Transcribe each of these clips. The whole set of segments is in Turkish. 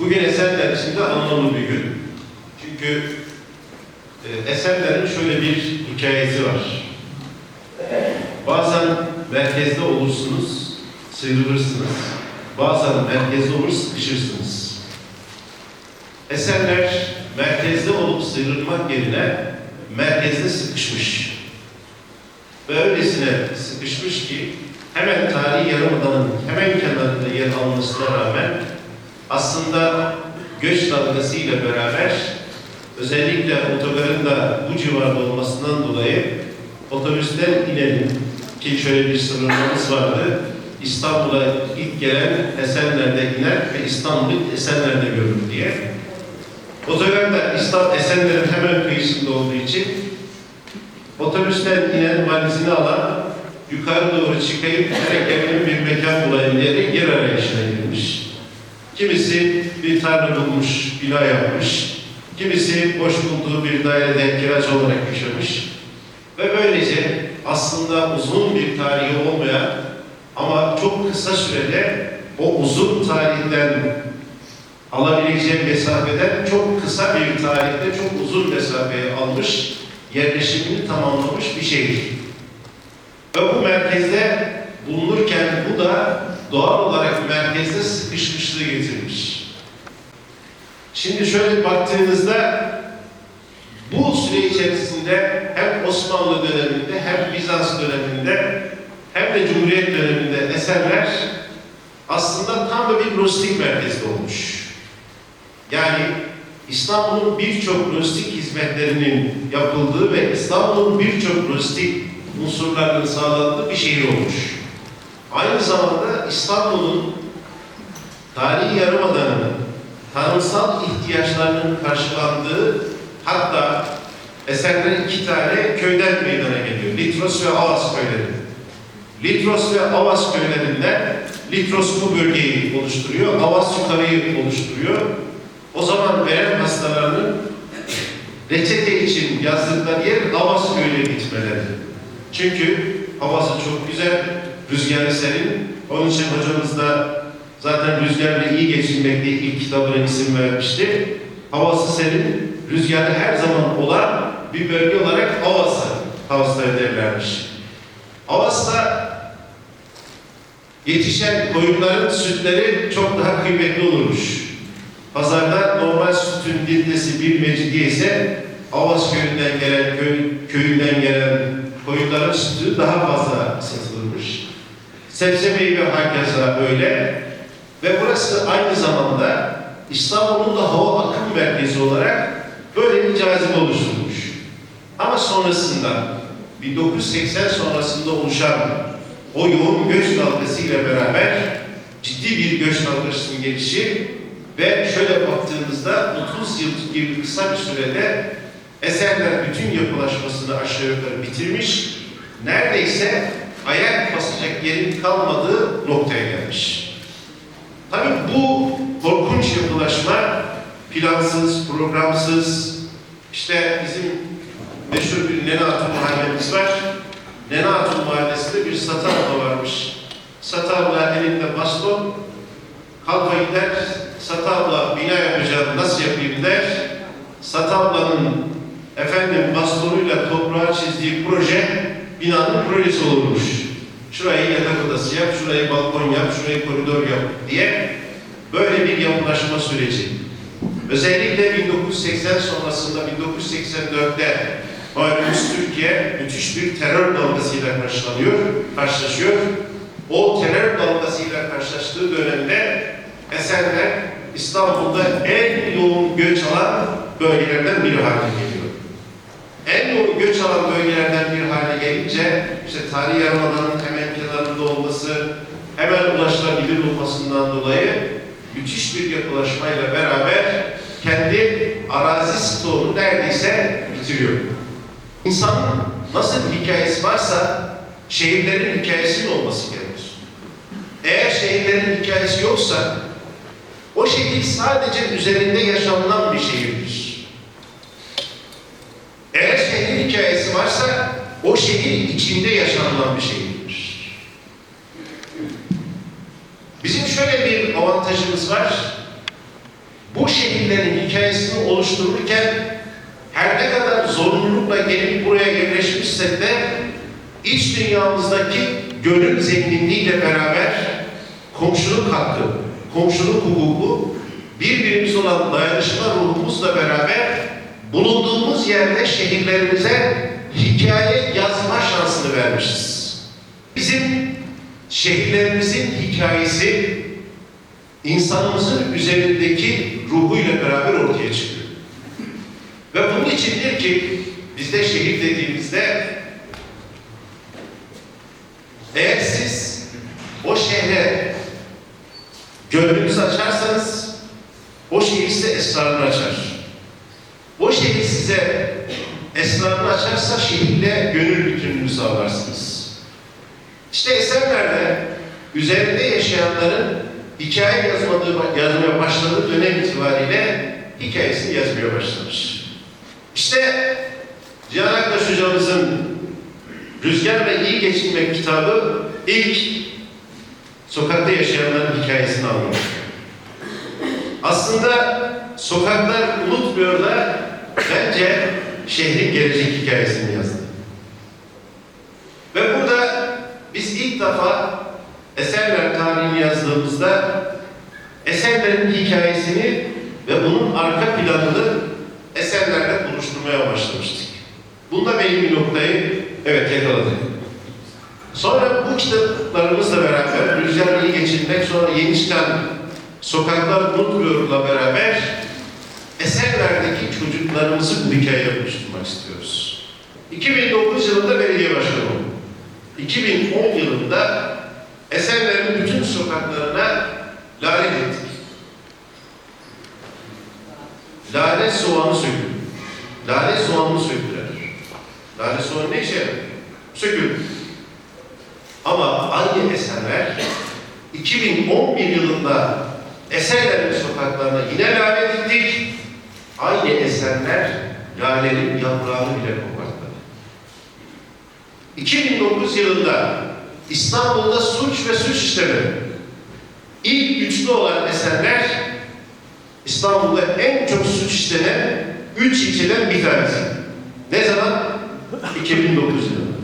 Bugün Esenler için de anlamlı bir gün. Çünkü e, Esenler'in şöyle bir hikayesi var. Bazen merkezde olursunuz, sıyrılırsınız. Bazen merkezde olur, sıkışırsınız. Esenler merkezde olup sıyrılmak yerine merkezde sıkışmış. Ve öylesine sıkışmış ki hemen tarihi yarımadanın hemen kenarında yer almasına rağmen aslında göç dalgasıyla beraber özellikle otogarın da bu civarda olmasından dolayı otobüsten inelim ki şöyle bir sınırlamamız vardı. İstanbul'a ilk gelen Esenler'de iner ve İstanbul Esenler'de görür diye. Otogar da İstanbul Esenler'in hemen kıyısında olduğu için otobüsten inen valizini alan yukarı doğru çıkayıp direkt bir mekan bulayım diyerek yer arayışına girmiş. Kimisi bir tarla bulmuş, bina yapmış. Kimisi boş bulduğu bir dairede kiraç olarak yaşamış. Ve böylece aslında uzun bir tarihi olmayan ama çok kısa sürede o uzun tarihten alabileceği mesafeden çok kısa bir tarihte çok uzun mesafeye almış, yerleşimini tamamlamış bir şehir. Ve bu merkezde bulunurken bu da doğal olarak merkezde sıkışmışlığı getirmiş. Şimdi şöyle baktığınızda bu süre içerisinde hem Osmanlı döneminde hem Bizans döneminde hem de Cumhuriyet döneminde eserler aslında tam da bir lojistik merkezde olmuş. Yani İstanbul'un birçok lojistik hizmetlerinin yapıldığı ve İstanbul'un birçok lojistik unsurlarının sağlandığı bir şehir olmuş. Aynı zamanda İstanbul'un tarihi yarımadanının tanımsal ihtiyaçlarının karşılandığı hatta eserlerin iki tane köyden meydana geliyor. Litros ve Avas köyleri. Litros ve Avas köylerinden Litros bu bölgeyi oluşturuyor, Avas yukarıyı oluşturuyor. O zaman verem hastalarının reçete için yazdıkları yer Avas köyüne gitmeleri. Çünkü havası çok güzel, rüzgarı serin. Onun için hocamız da zaten rüzgarla iyi geçinmek diye ilk kitabına isim vermişti. Havası serin, rüzgarı her zaman olan bir bölge olarak Avas'ı tavsiye ederlermiş. Avas'ta yetişen koyunların sütleri çok daha kıymetli olurmuş. Pazarda normal sütün litresi bir mecidiye ise Avas köyünden gelen, köy, köyünden gelen koyunların sütü daha fazla satılırmış. Sebze meyve hakeza öyle. Ve burası aynı zamanda İstanbul'un da hava akım merkezi olarak böyle bir cazibe oluşturmuş. Ama sonrasında 1980 sonrasında oluşan o yoğun göç dalgasıyla beraber ciddi bir göç dalgasının gelişi ve şöyle baktığımızda 30 yıl gibi kısa bir sürede eserler bütün yapılaşmasını aşağı yukarı bitirmiş, neredeyse ayak basacak yerin kalmadığı noktaya gelmiş. Tabii bu korkunç yapılaşma plansız, programsız, işte bizim meşhur bir Nene Hatun mahallemiz var. Nene Hatun mahallesinde bir satan varmış. Satan elinde baston, kalka gider, Satan abla bina yapacağım, nasıl yapayım der. Satan ablanın efendim bastonuyla toprağa çizdiği proje binanın projesi olurmuş. Şurayı yatak odası yap, şurayı balkon yap, şurayı koridor yap diye böyle bir yapılaşma süreci. Özellikle 1980 sonrasında 1984'te malumunuz Türkiye müthiş bir terör dalgasıyla karşılanıyor, karşılaşıyor. O terör dalgasıyla karşılaştığı dönemde Esenler İstanbul'da en yoğun göç alan bölgelerden biri haline geliyor. En yoğun göç alan bölgelerden bir hale gelince işte tarihi yarımadanın hemen kenarında olması, hemen ulaşılabilir olmasından dolayı müthiş bir yapılaşmayla beraber kendi arazi stoğunu neredeyse bitiriyor. İnsanın nasıl bir hikayesi varsa şehirlerin hikayesinin olması gerekir. Eğer şehirlerin hikayesi yoksa o şehir sadece üzerinde yaşanılan bir şehirdir. Eğer şehrin varsa o şehir içinde yaşanılan bir şehirdir. Bizim şöyle bir avantajımız var. şehirlerin hikayesini oluştururken her ne kadar zorunlulukla gelip buraya yerleşmişsek de iç dünyamızdaki gönül zenginliğiyle beraber komşuluk hakkı, komşuluk hukuku, birbirimiz olan dayanışma ruhumuzla beraber bulunduğumuz yerde şehirlerimize hikaye yazma şansını vermişiz. Bizim şehirlerimizin hikayesi insanımızın üzerindeki ruhuyla beraber ortaya çıkıyor. Ve bunun içindir ki biz de şehir dediğimizde eğer siz o şehre gönlünüzü açarsanız o şehir size esrarını açar. O şehir size esrarını açarsa şehirle gönül bütünlüğünü sağlarsınız. İşte eserlerde üzerinde yaşayanların hikaye yazmadığı, yazmaya başladığı dönem itibariyle hikayesini yazmaya başlamış. İşte Cihan Aktaş hocamızın Rüzgar ve İyi Geçinmek kitabı ilk sokakta yaşayanların hikayesini anlatıyor. Aslında sokaklar unutmuyor da bence şehrin gelecek hikayesini yazdı. Ve burada biz ilk defa eserler tarihini yazdığımızda eserlerin hikayesini ve bunun arka planını eserlerle buluşturmaya başlamıştık. Bunda benim bir noktayı evet yakaladık. Sonra bu kitaplarımızla beraber Rüzgar iyi geçirmek sonra yeni çıkan Sokaklar Unutmuyor'la beraber eserlerdeki çocuklarımızı bu hikayeye buluşturmak istiyoruz. 2009 yılında belediye başkanı oldum. 2010 yılında eserlerin bütün sokaklarına lale ettik. Lale soğanı söküldü. Lale soğanını söktüler. Lale soğanı ne işe yarar? Ama aynı eserler 2011 yılında eserlerin sokaklarına yine lale diktik. Aynı eserler lalenin yaprağını bile kopartmadı. 2009 yılında İstanbul'da suç ve suç işlemi ilk güçlü olan eserler İstanbul'da en çok suç işlenen üç ilçeden bir tanesi. Ne zaman? 2009 yılında.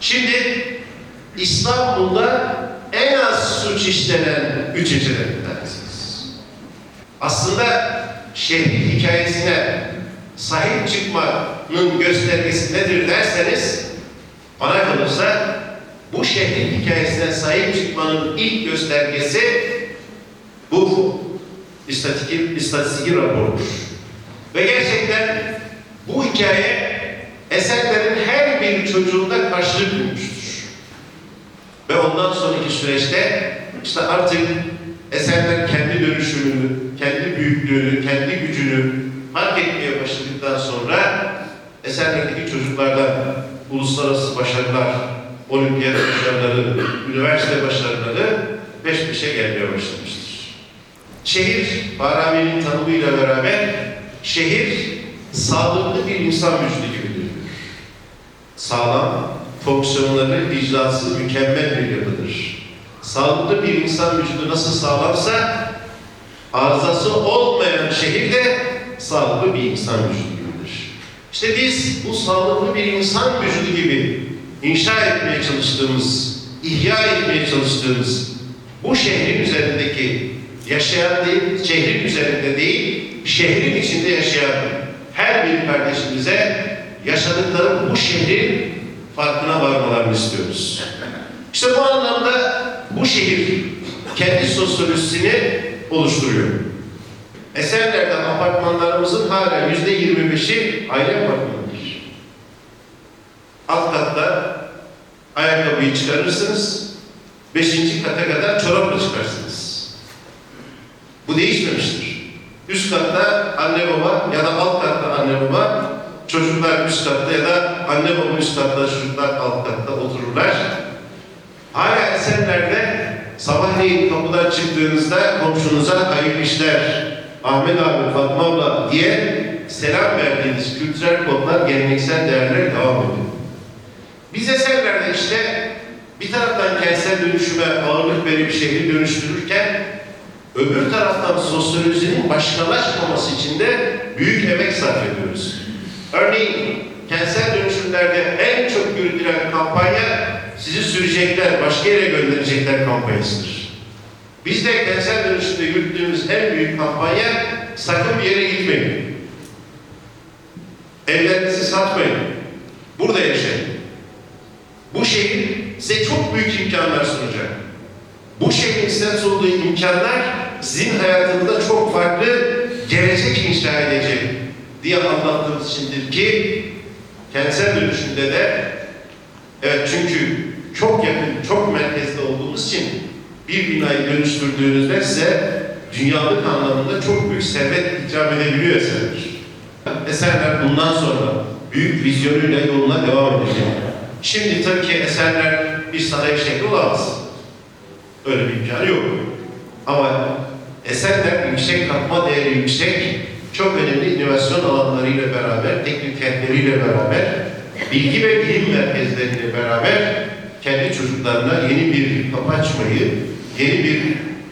Şimdi İstanbul'da en az suç işlenen üç ilçeden bir tanesiniz. Aslında şehrin hikayesine sahip çıkmanın göstergesi nedir derseniz bana kalırsa bu şehrin hikayesine sahip çıkmanın ilk göstergesi bu istatistik, istatistik raporudur. Ve gerçekten bu hikaye eserlerin her bir çocuğunda karşılık bulmuştur. Ve ondan sonraki süreçte işte artık eserler kendi dönüşümünü, kendi büyüklüğünü, kendi gücünü fark etmeye başladıktan sonra eserlerdeki çocuklardan uluslararası başarılar, olimpiyat başarıları, üniversite başarıları peş peşe gelmeye başlamıştır. Şehir, Farabi'nin tanımıyla beraber şehir sağlıklı bir insan vücudu gibidir. Sağlam, fonksiyonları, icrası mükemmel bir yapıdır. Sağlıklı bir insan vücudu nasıl sağlamsa arızası olmayan şehir de sağlıklı bir insan vücudu gibidir. İşte biz bu sağlıklı bir insan vücudu gibi inşa etmeye çalıştığımız, ihya etmeye çalıştığımız bu şehrin üzerindeki yaşayan değil, şehrin üzerinde değil, şehrin içinde yaşayan her bir kardeşimize yaşadıkları bu şehrin farkına varmalarını istiyoruz. İşte bu anlamda bu şehir kendi sosyolojisini oluşturuyor. Eserlerden apartmanlarımızın hala yüzde yirmi beşi aile apartmanıdır. Alt katta ayakkabıyı çıkarırsınız, beşinci kata kadar çorapla çıkarsınız. Bu değişmemiştir. Üst katta anne baba ya da alt katta anne baba, çocuklar üst katta ya da anne baba üst katta, çocuklar alt katta otururlar. Sabahleyin kapıdan çıktığınızda komşunuza hayırlı işler, Ahmet abi, Fatma abla diye selam verdiğiniz kültürel kodlar, geleneksel değerler devam ediyor. Biz eserlerde işte bir taraftan kentsel dönüşüme ağırlık verip şehri dönüştürürken Öbür taraftan sosyolojinin başkalaşmaması için de büyük emek sarf ediyoruz. Örneğin kentsel dönüşümlerde en çok yürütülen kampanya sizi sürecekler, başka yere gönderecekler kampanyasıdır. Biz de kentsel dönüşümde yürüttüğümüz en büyük kampanya sakın bir yere gitmeyin. Evlerinizi satmayın. Burada yaşayın. Bu şehir size çok büyük imkanlar sunacak. Bu şehrin size sunduğu imkanlar sizin hayatınızda çok farklı gelecek inşa edecek diye anlattığımız içindir ki kentsel dönüşümde de evet çünkü çok yakın, çok merkezde olduğumuz için bir binayı dönüştürdüğünüzde size dünyalık anlamında çok büyük servet icap edebiliyor eserler. Eserler bundan sonra büyük vizyonuyla yoluna devam edecek. Şimdi tabii ki eserler bir sanayi şehri olamaz. Öyle bir imkanı yok. Ama eserler yüksek katma değeri yüksek, çok önemli inovasyon alanlarıyla beraber, teknik kentleriyle beraber, bilgi ve bilim merkezleriyle beraber kendi çocuklarına yeni bir kapı açmayı, yeni bir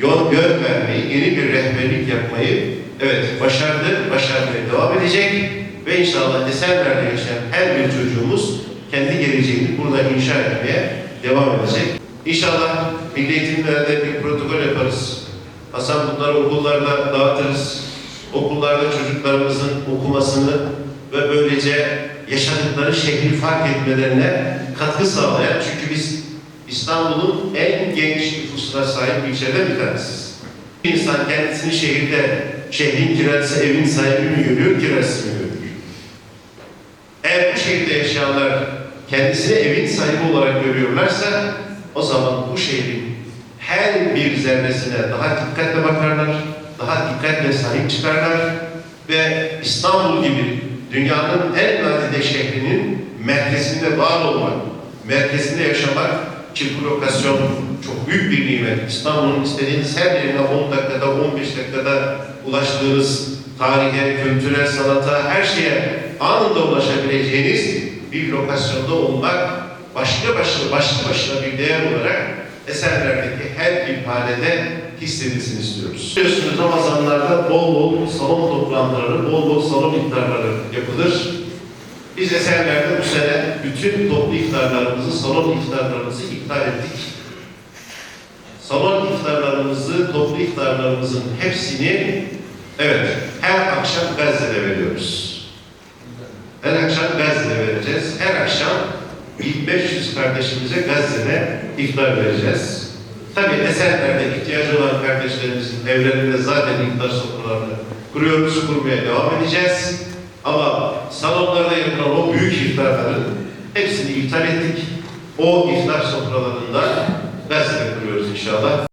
yol yön vermeyi, yeni bir rehberlik yapmayı evet başardı, başarmaya devam edecek ve inşallah eserlerde yaşayan her bir çocuğumuz kendi geleceğini burada inşa etmeye devam edecek. İnşallah milli eğitimlerde bir protokol yaparız. Hasan bunları okullarda dağıtırız. Okullarda çocuklarımızın okumasını ve böylece yaşadıkları şehri fark etmelerine katkı sağlayan çünkü biz İstanbul'un en genç nüfusuna sahip ilçelerden bir tanesiyiz. Bir insan kendisini şehirde, şehrin kiracısı, evin sahibi mi görüyor, kiracısı mı görüyor? Eğer bu şehirde yaşayanlar kendisini evin sahibi olarak görüyorlarsa o zaman bu şehrin her bir zerresine daha dikkatle bakarlar, daha dikkatle sahip çıkarlar ve İstanbul gibi dünyanın en nadide şehrinin merkezinde var olmak, merkezinde yaşamak ki bu lokasyon çok büyük bir nimet. İstanbul'un istediğiniz her yerine 10 dakikada, 15 dakikada ulaştığınız tarihe, kültürel sanata, her şeye anında ulaşabileceğiniz bir lokasyonda olmak başlı başına, başlı başına bir değer olarak eserlerdeki her bir hanede hissedilsin istiyoruz. Biliyorsunuz Ramazanlarda bol bol salon toplantıları, bol bol salon iftarları yapılır. Biz eserlerde bu sene bütün toplu iftarlarımızı, salon iftarlarımızı iptal ettik. Salon iftarlarımızı, toplu iftarlarımızın hepsini evet her akşam Gazze'de veriyoruz. Her akşam Gazze'de vereceğiz. Her akşam 1500 kardeşimize Gazze'de iftar vereceğiz. Tabii eserlerde ihtiyacı olan kardeşlerimizin evlerinde zaten iftar sofralarını kuruyoruz, kurmaya devam edeceğiz. Ama salonlarda yapılan o büyük iftarların hepsini iptal ettik. O iftar sofralarında Gazze'de kuruyoruz inşallah.